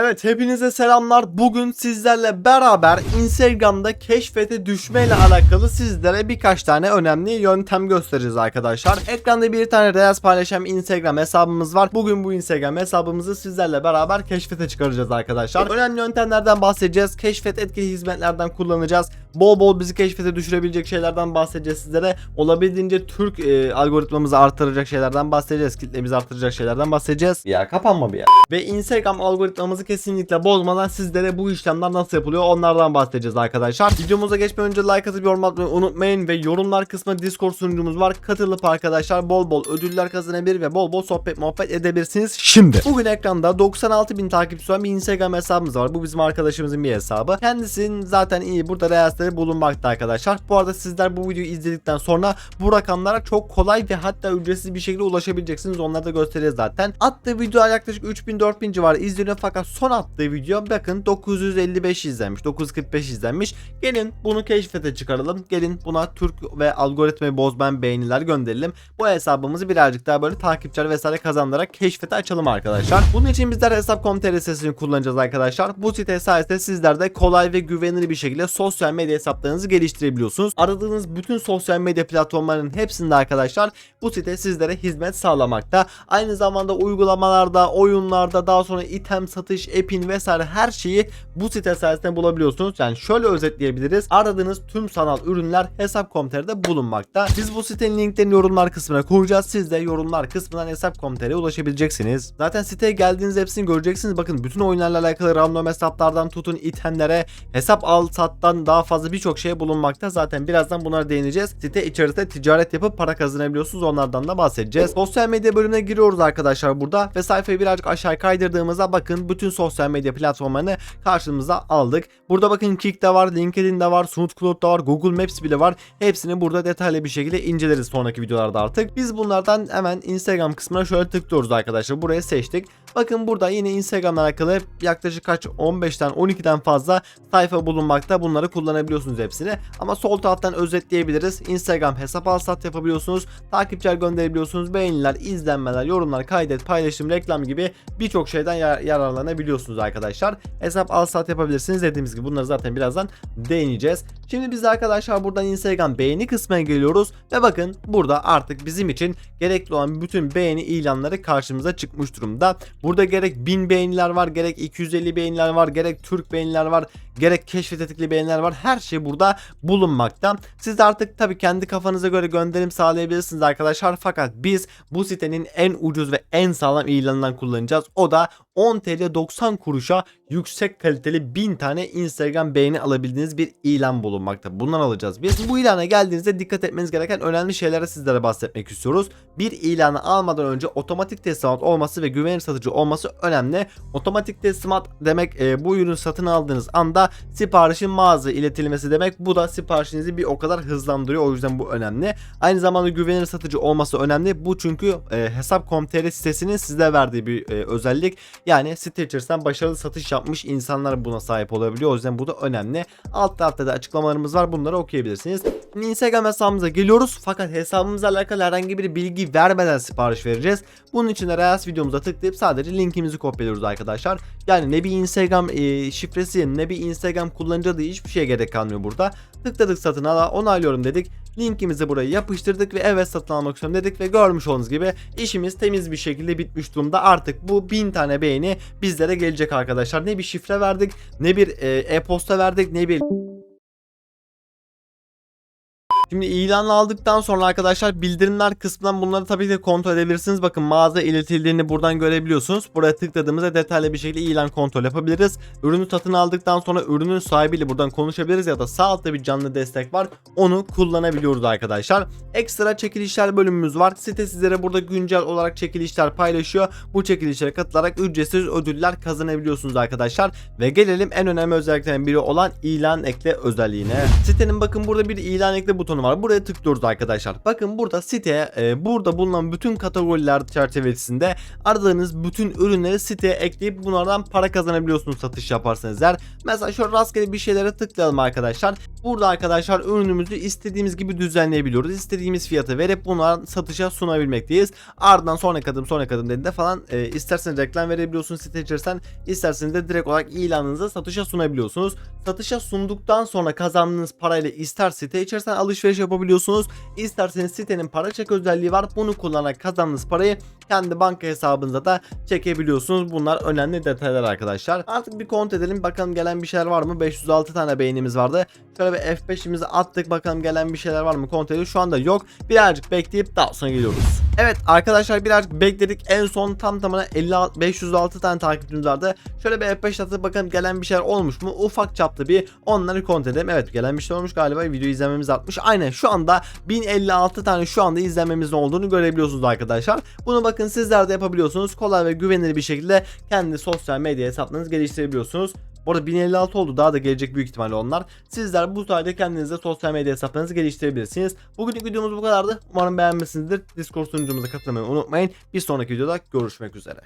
Evet hepinize selamlar. Bugün sizlerle beraber Instagram'da keşfete düşmeyle alakalı sizlere birkaç tane önemli yöntem göstereceğiz arkadaşlar. Ekranda bir tane Reels paylaşan Instagram hesabımız var. Bugün bu Instagram hesabımızı sizlerle beraber keşfete çıkaracağız arkadaşlar. Önemli yöntemlerden bahsedeceğiz. Keşfet etkili hizmetlerden kullanacağız. Bol bol bizi keşfete düşürebilecek şeylerden bahsedeceğiz sizlere. Olabildiğince Türk e, algoritmamızı artıracak şeylerden bahsedeceğiz. Kitlemizi artıracak şeylerden bahsedeceğiz. Ya kapanma bir ya. Ve Instagram algoritmamızı kesinlikle bozmadan sizlere bu işlemler nasıl yapılıyor onlardan bahsedeceğiz arkadaşlar. Videomuza geçmeden önce like atıp yorum atmayı unutmayın ve yorumlar kısmına Discord sunucumuz var. Katılıp arkadaşlar bol bol ödüller kazanabilir ve bol bol sohbet muhabbet edebilirsiniz. Şimdi bugün ekranda 96 bin takipçisi olan bir Instagram hesabımız var. Bu bizim arkadaşımızın bir hesabı. Kendisinin zaten iyi burada reelsleri bulunmakta arkadaşlar. Bu arada sizler bu videoyu izledikten sonra bu rakamlara çok kolay ve hatta ücretsiz bir şekilde ulaşabileceksiniz. Onları da göstereceğiz zaten. Attığı video yaklaşık 3000-4000 civarı izleniyor fakat son attığı video bakın 955 izlenmiş 945 izlenmiş. Gelin bunu keşfete çıkaralım. Gelin buna Türk ve algoritmayı bozmayan beğeniler gönderelim. Bu hesabımızı birazcık daha böyle takipçiler vesaire kazandırarak keşfete açalım arkadaşlar. Bunun için bizler hesap.com.tr sitesini kullanacağız arkadaşlar. Bu site sayesinde sizler de kolay ve güvenilir bir şekilde sosyal medya hesaplarınızı geliştirebiliyorsunuz. Aradığınız bütün sosyal medya platformlarının hepsinde arkadaşlar bu site sizlere hizmet sağlamakta. Aynı zamanda uygulamalarda oyunlarda daha sonra item satış, epin vesaire her şeyi bu site sayesinde bulabiliyorsunuz. Yani şöyle özetleyebiliriz. Aradığınız tüm sanal ürünler Hesap.com.tr'de bulunmakta. Biz bu sitenin linklerini yorumlar kısmına koyacağız. Siz de yorumlar kısmından Hesap.com.tr'ye ulaşabileceksiniz. Zaten siteye geldiğiniz hepsini göreceksiniz. Bakın bütün oyunlarla alakalı random hesaplardan tutun itemlere, hesap al sattan daha fazla birçok şey bulunmakta. Zaten birazdan bunlara değineceğiz. Site içerisinde ticaret yapıp para kazanabiliyorsunuz. Onlardan da bahsedeceğiz. Sosyal medya bölümüne giriyoruz arkadaşlar burada ve sayfayı birazcık aşağı kaydırdığımızda bakın bütün sosyal medya platformlarını karşımıza aldık. Burada bakın Kik'te var, LinkedIn'de var, SoundCloud'da var, Google Maps bile var. Hepsini burada detaylı bir şekilde inceleriz sonraki videolarda artık. Biz bunlardan hemen Instagram kısmına şöyle tıklıyoruz arkadaşlar. Buraya seçtik. Bakın burada yine Instagram'la alakalı yaklaşık kaç 15'ten 12'den fazla sayfa bulunmakta. Bunları kullanabiliyorsunuz hepsini. Ama sol taraftan özetleyebiliriz. Instagram hesap al sat yapabiliyorsunuz. Takipçiler gönderebiliyorsunuz. Beğeniler, izlenmeler, yorumlar, kaydet, paylaşım, reklam gibi birçok şeyden yar- yararlanabiliyorsunuz arkadaşlar. Hesap al sat yapabilirsiniz dediğimiz gibi bunları zaten birazdan değineceğiz. Şimdi biz arkadaşlar buradan Instagram beğeni kısmına geliyoruz ve bakın burada artık bizim için gerekli olan bütün beğeni ilanları karşımıza çıkmış durumda. Burada gerek 1000 beğeniler var, gerek 250 beğeniler var, gerek Türk beğeniler var, gerek keşfet etikli beğeniler var. Her şey burada bulunmakta. Siz de artık tabii kendi kafanıza göre gönderim sağlayabilirsiniz arkadaşlar. Fakat biz bu sitenin en ucuz ve en sağlam ilanından kullanacağız. O da 10 TL 90 kuruşa yüksek kaliteli 1000 tane Instagram beğeni alabildiğiniz bir ilan bulunmakta. Bundan alacağız biz. Bu ilana geldiğinizde dikkat etmeniz gereken önemli şeylere sizlere bahsetmek istiyoruz. Bir ilanı almadan önce otomatik teslimat olması ve güvenilir satıcı olması önemli. Otomatik teslimat demek e, bu ürünü satın aldığınız anda siparişin mağaza iletilmesi demek. Bu da siparişinizi bir o kadar hızlandırıyor. O yüzden bu önemli. Aynı zamanda güvenilir satıcı olması önemli. Bu çünkü e, hesap.com.tr sitesinin size verdiği bir e, özellik. Yani içerisinden başarılı satış yapmış insanlar buna sahip olabiliyor. O yüzden bu da önemli. Alt tarafta da açıklamalarımız var. Bunları okuyabilirsiniz. Şimdi Instagram hesabımıza geliyoruz. Fakat hesabımızla alakalı herhangi bir bilgi vermeden sipariş vereceğiz. Bunun için de Reels videomuza tıklayıp sadece linkimizi kopyalıyoruz arkadaşlar. Yani ne bir Instagram e, şifresi ne bir Instagram kullanıcı adı hiçbir şeye gerek kalmıyor burada. Tıkladık satın ala onaylıyorum dedik. Linkimizi buraya yapıştırdık ve evet satın almak istiyorum dedik ve görmüş olduğunuz gibi işimiz temiz bir şekilde bitmiş durumda. Artık bu 1000 tane beğeni bizlere gelecek arkadaşlar. Ne bir şifre verdik ne bir e, e-posta verdik ne bir Şimdi ilanı aldıktan sonra arkadaşlar bildirimler kısmından bunları tabii ki kontrol edebilirsiniz. Bakın mağaza iletildiğini buradan görebiliyorsunuz. Buraya tıkladığımızda detaylı bir şekilde ilan kontrol yapabiliriz. Ürünü satın aldıktan sonra ürünün sahibiyle buradan konuşabiliriz ya da sağ altta bir canlı destek var. Onu kullanabiliyoruz arkadaşlar. Ekstra çekilişler bölümümüz var. Site sizlere burada güncel olarak çekilişler paylaşıyor. Bu çekilişlere katılarak ücretsiz ödüller kazanabiliyorsunuz arkadaşlar. Ve gelelim en önemli özelliklerinden biri olan ilan ekle özelliğine. Sitenin bakın burada bir ilan ekle butonu butonu var. Buraya tıklıyoruz arkadaşlar. Bakın burada siteye e, burada bulunan bütün kategoriler çerçevesinde aradığınız bütün ürünleri siteye ekleyip bunlardan para kazanabiliyorsunuz satış yaparsanız eğer. Mesela şöyle rastgele bir şeylere tıklayalım arkadaşlar. Burada arkadaşlar ürünümüzü istediğimiz gibi düzenleyebiliyoruz. İstediğimiz fiyatı verip bunları satışa sunabilmekteyiz. Ardından sonraki adım sonraki adım dediğinde falan e, isterseniz reklam verebiliyorsunuz site içerisinden isterseniz de direkt olarak ilanınızı satışa sunabiliyorsunuz. Satışa sunduktan sonra kazandığınız parayla ister site içerisinden alışveriş yapabiliyorsunuz. İsterseniz sitenin para çek özelliği var. Bunu kullanarak kazandığınız parayı kendi banka hesabınıza da çekebiliyorsunuz. Bunlar önemli detaylar arkadaşlar. Artık bir kont edelim bakalım gelen bir şeyler var mı? 506 tane beğenimiz vardı. Şöyle bir F5'imizi attık bakalım gelen bir şeyler var mı kont edelim. Şu anda yok. Birazcık bekleyip daha sonra geliyoruz. Evet arkadaşlar birazcık bekledik. En son tam tamına 50 506 tane takipçimiz vardı. Şöyle bir F5 atıp bakalım gelen bir şeyler olmuş mu? Ufak çaplı bir onları kont edelim. Evet gelen bir şey olmuş galiba. Video izlememiz artmış. Aynen şu anda 1056 tane şu anda izlenmemizin olduğunu görebiliyorsunuz arkadaşlar. Bunu bakın sizler de yapabiliyorsunuz. Kolay ve güvenilir bir şekilde kendi sosyal medya hesaplarınızı geliştirebiliyorsunuz. Bu arada 1056 oldu daha da gelecek büyük ihtimalle onlar. Sizler bu sayede kendinize sosyal medya hesaplarınızı geliştirebilirsiniz. Bugünkü videomuz bu kadardı. Umarım beğenmişsinizdir. Discord sunucumuza katılmayı unutmayın. Bir sonraki videoda görüşmek üzere.